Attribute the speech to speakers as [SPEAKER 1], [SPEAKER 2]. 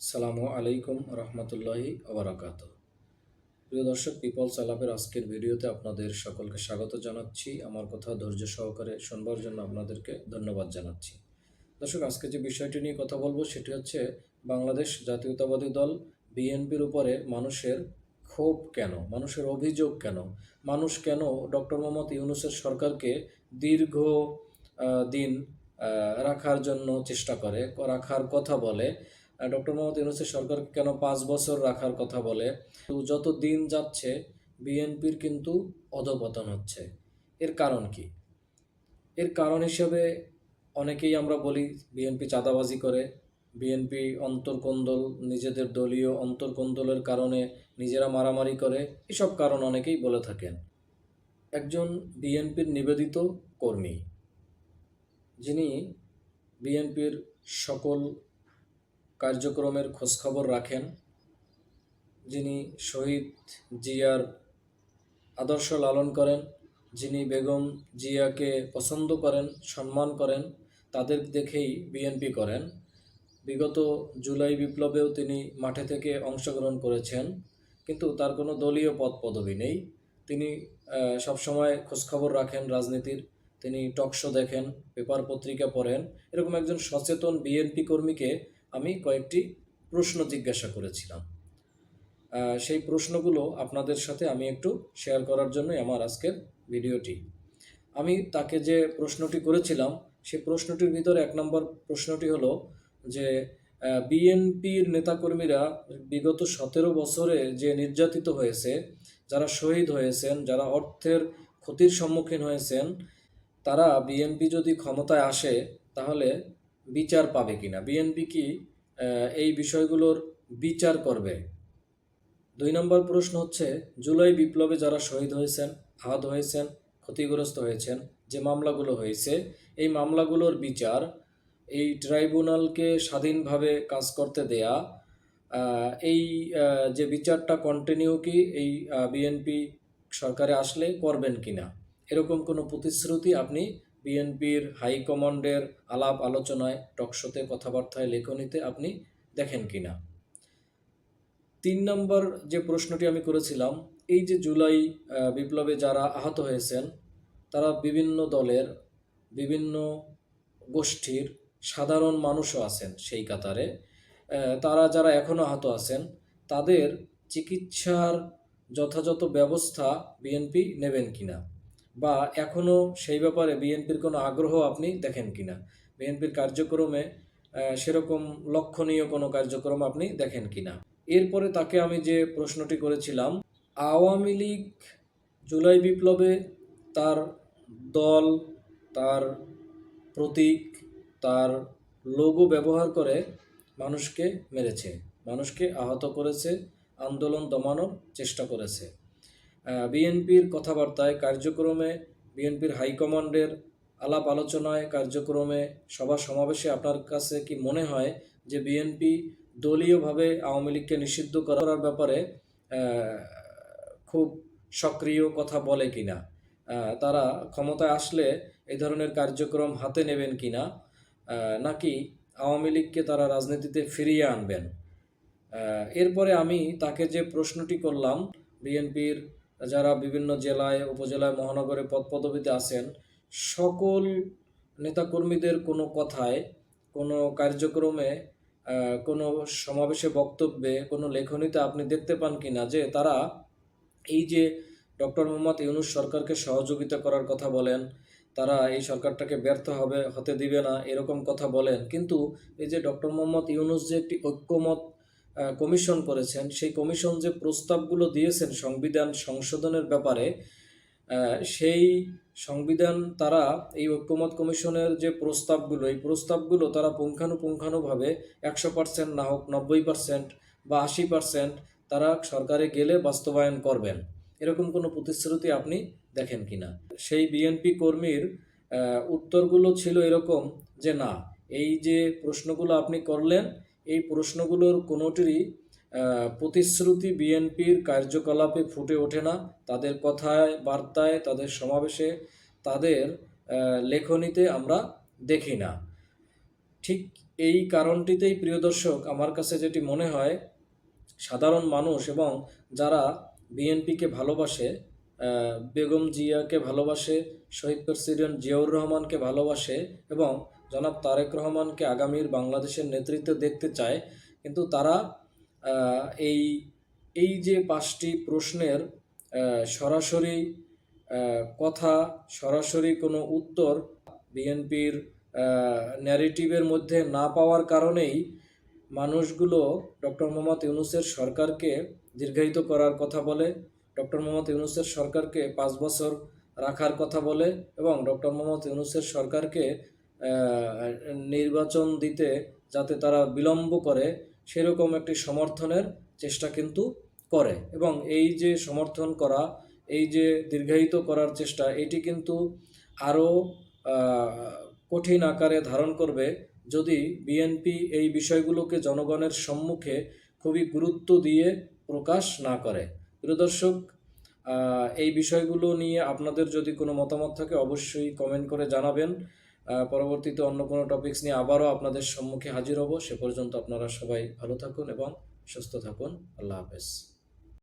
[SPEAKER 1] সালামু আলাইকুম রহমতুল্লাহি আবরাকাত প্রিয় দর্শক পিপলস আলাপের আজকের ভিডিওতে আপনাদের সকলকে স্বাগত জানাচ্ছি। আমার কথা ধৈর্য সহকারে শুনবার জন্য আপনাদেরকে ধন্যবাদ জানাচ্ছি। দর্শক, আজকে যে বিষয়টি নিয়ে কথা বলব সেটি হচ্ছে বাংলাদেশ জাতীয়তাবাদী দল বিএনপির উপরে মানুষের ক্ষোভ কেন? মানুষের অভিযোগ কেন? মানুষ কেন ডক্টর মোহাম্মদ ইউনুসের সরকারকে দীর্ঘ দিন রাখার জন্য চেষ্টা করে, রাখার কথা বলে ডক্টর মোহাম্মদ ইউনুসের সরকার কেন পাঁচ বছর রাখার কথা বলে? যত দিন যাচ্ছে, বিএনপির কিন্তু অধপতন হচ্ছে। এর কারণ কি? এর কারণ হিসেবে অনেকেই আমরা বলি বিএনপি চাঁদাবাজি করে। বিএনপি অন্তর্কোন্দল, নিজেদের দলীয় অন্তর্কোন্দলের কারণে নিজেরা মারামারি করে। এসব কারণ অনেকেই বলে থাকেন। একজন বিএনপির নিবেদিত কর্মী, যিনি বিএনপির সকল কার্যক্রমের খোঁজখবর রাখেন, যিনি শহীদ জিয়ার আদর্শ লালন করেন, যিনি বেগম জিয়াকে পছন্দ করেন, সম্মান করেন, তাদের দেখেই বিএনপি করেন। বিগত জুলাই বিপ্লবেও তিনি মাঠে থেকে অংশগ্রহণ করেছেন, কিন্তু তার কোনো দলীয় পদ পদবি নেই। তিনি সবসময় খোঁজখবর রাখেন রাজনীতির, তিনি টকশো দেখেন, পেপার পত্রিকা পড়েন। এরকম একজন সচেতন বিএনপি কর্মীকে আমি কয়েকটি প্রশ্ন জিজ্ঞাসা করেছিলাম। সেই প্রশ্নগুলো আপনাদের সাথে আমি একটু শেয়ার করার জন্যই আমার আজকের ভিডিওটি। আমি তাকে যে প্রশ্নটি করেছিলাম সেই প্রশ্নটির ভিতরে এক নম্বর প্রশ্নটি হলো যে বিএনপির নেতাকর্মীরা বিগত সতেরো বছরে যে নির্যাতিত হয়েছে, যারা শহীদ হয়েছেন, যারা অর্থের ক্ষতির সম্মুখীন হয়েছেন, তারা বিএনপি যদি ক্ষমতায় আসে, তাহলে বিচার পাবে কিনা? বিএনপি কি এই বিষয়গুলোর বিচার করবে? দুই নম্বর প্রশ্ন হচ্ছে, জুলাই বিপ্লবে যারা শহীদ হয়েছেন, আহত হয়েছেন, ক্ষতিগ্রস্ত হয়েছেন, যে মামলাগুলো হয়েছে, এই মামলাগুলোর বিচার, এই ট্রাইব্যুনালকে স্বাধীনভাবে কাজ করতে দেয়া এই যে বিচারটা কন্টিনিউ কি, এই বিএনপি সরকারে আসলে করবেন কিনা? এরকম কোনো প্রতিশ্রুতি আপনি বিএনপির হাইকমান্ডের আলাপ আলোচনায় টকশোতে কথাবার্তায়, লেখনীতে আপনি দেখেন কিনা তিন নম্বর যে প্রশ্নটি আমি করেছিলাম, এই যে জুলাই বিপ্লবে যারা আহত হয়েছেন, তারা বিভিন্ন দলের, বিভিন্ন গোষ্ঠীর সাধারণ মানুষও আছেন সেই কাতারে। তারা যারা এখনও আহত আছেন, তাদের চিকিৎসার যথাযথ ব্যবস্থা বিএনপি নেবেন কিনা বা এখনও সেই ব্যাপারে বিএনপির কোনো আগ্রহ আপনি দেখেন কি না বিএনপির কার্যক্রমে সেরকম লক্ষণীয় কোনো কার্যক্রম আপনি দেখেন কিনা? এরপরে তাকে আমি যে প্রশ্নটি করেছিলাম, আওয়ামী লীগ জুলাই বিপ্লবে তার দল, তার প্রতীক, তার লোগো ব্যবহার করে মানুষকে মেরেছে। মানুষকে আহত করেছে, আন্দোলন দমানোর চেষ্টা করেছে। বিএনপির কথাবার্তায় কার্যক্রমে বিএনপির হাইকমান্ডের আলাপ আলোচনায় কার্যক্রমে সভা সমাবেশে আপনার কাছে কি মনে হয় যে বিএনপি দলীয়ভাবে আওয়ামী লীগকে নিষিদ্ধ করার ব্যাপারে খুব সক্রিয় কথা বলে কিনা? তারা ক্ষমতায় আসলে এই ধরনের কার্যক্রম হাতে নেবেন কিনা? নাকি আওয়ামী লীগকে তারা রাজনীতিতে ফিরিয়ে আনবেন? এরপরে আমি তাকে যে প্রশ্নটি করলাম, বিএনপির যারা বিভিন্ন জেলায়, উপজেলায়, মহানগরে পদ পদবিতে আছেন, সকল নেতাকর্মীদের কোনো কথায়, কোনো কার্যক্রমে কোনো সমাবেশে বক্তব্যে, কোনো লেখনীতে আপনি দেখতে পান কি না যে তারা এই যে ডক্টর মোহাম্মদ ইউনুস সরকারকে সহযোগিতা করার কথা বলেন, তারা এই সরকারটাকে ব্যর্থ হবে, হতে দিবে না, এরকম কথা বলেন। কিন্তু এই যে ডক্টর মোহাম্মদ ইউনুস যে একটি ঐক্যমত কমিশন করেছেন, সেই কমিশন যে প্রস্তাবগুলো দিয়েছেন সংবিধান সংশোধনের ব্যাপারে সেই সংবিধান তারা, এই ঐক্যমত কমিশনের যে প্রস্তাবগুলো, এই প্রস্তাবগুলো তারা পুঙ্খানুপুঙ্খানুভাবে একশো পার্সেন্ট না হোক নব্বই পার্সেন্ট বা আশি পার্সেন্ট তারা সরকারে গেলে বাস্তবায়ন করবেন। এরকম কোনো প্রতিশ্রুতি আপনি দেখেন কিনা? সেই বিএনপি কর্মীর উত্তরগুলো ছিল এরকম যে, না, এই যে প্রশ্নগুলো আপনি করলেন এই প্রশ্নগুলোর কোনোটিরই প্রতিশ্রুতি বিএনপির কার্যকলাপে ফুটে ওঠে না। তাদের কথায়, বার্তায়, তাদের সমাবেশে, তাদের লেখনীতে আমরা দেখি না। ঠিক এই কারণটিতেই, প্রিয় দর্শক, আমার কাছে যেটি মনে হয়, সাধারণ মানুষ এবং যারা বিএনপিকে ভালোবাসে বেগম জিয়াকে ভালোবাসে, শহীদ প্রেসিডেন্ট জিয়াউর রহমানকে ভালোবাসে এবং জনাব তারেক রহমানকে আগামীর বাংলাদেশের নেতৃত্বে দেখতে চায়। কিন্তু তারা এই এই যে পাঁচটি প্রশ্নের সরাসরি কথা, সরাসরি কোনো উত্তর বিএনপির ন্যারেটিভের মধ্যে না পাওয়ার কারণেই মানুষগুলো ডক্টর মোহাম্মদ ইউনুসের সরকারকে দীর্ঘায়িত করার কথা বলে ডক্টর মোহাম্মদ ইউনুসের সরকারকে পাঁচ বছর রাখার কথা বলে এবং ডক্টর মোহাম্মদ ইউনুসের সরকারকে নির্বাচন দিতে যাতে তারা বিলম্ব করে, সেরকম একটি সমর্থনের চেষ্টা কিন্তু করে। এবং এই যে সমর্থন করা, এই যে দীর্ঘায়িত করার চেষ্টা, এটি কিন্তু আরও কঠিন আকারে ধারণ করবে যদি বিএনপি এই বিষয়গুলোকে জনগণের সম্মুখে খুবই গুরুত্ব দিয়ে প্রকাশ না করে। প্রিয় দর্শক এই বিষয়গুলো নিয়ে আপনাদের যদি কোনো মতামত থাকে, অবশ্যই কমেন্ট করে জানাবেন। পরবর্তীতে অন্য কোনো টপিকস নিয়ে আবারও আপনাদের সম্মুখে হাজির হব। সে পর্যন্ত আপনারা সবাই ভালো থাকুন এবং সুস্থ থাকুন। আল্লাহ হাফেজ।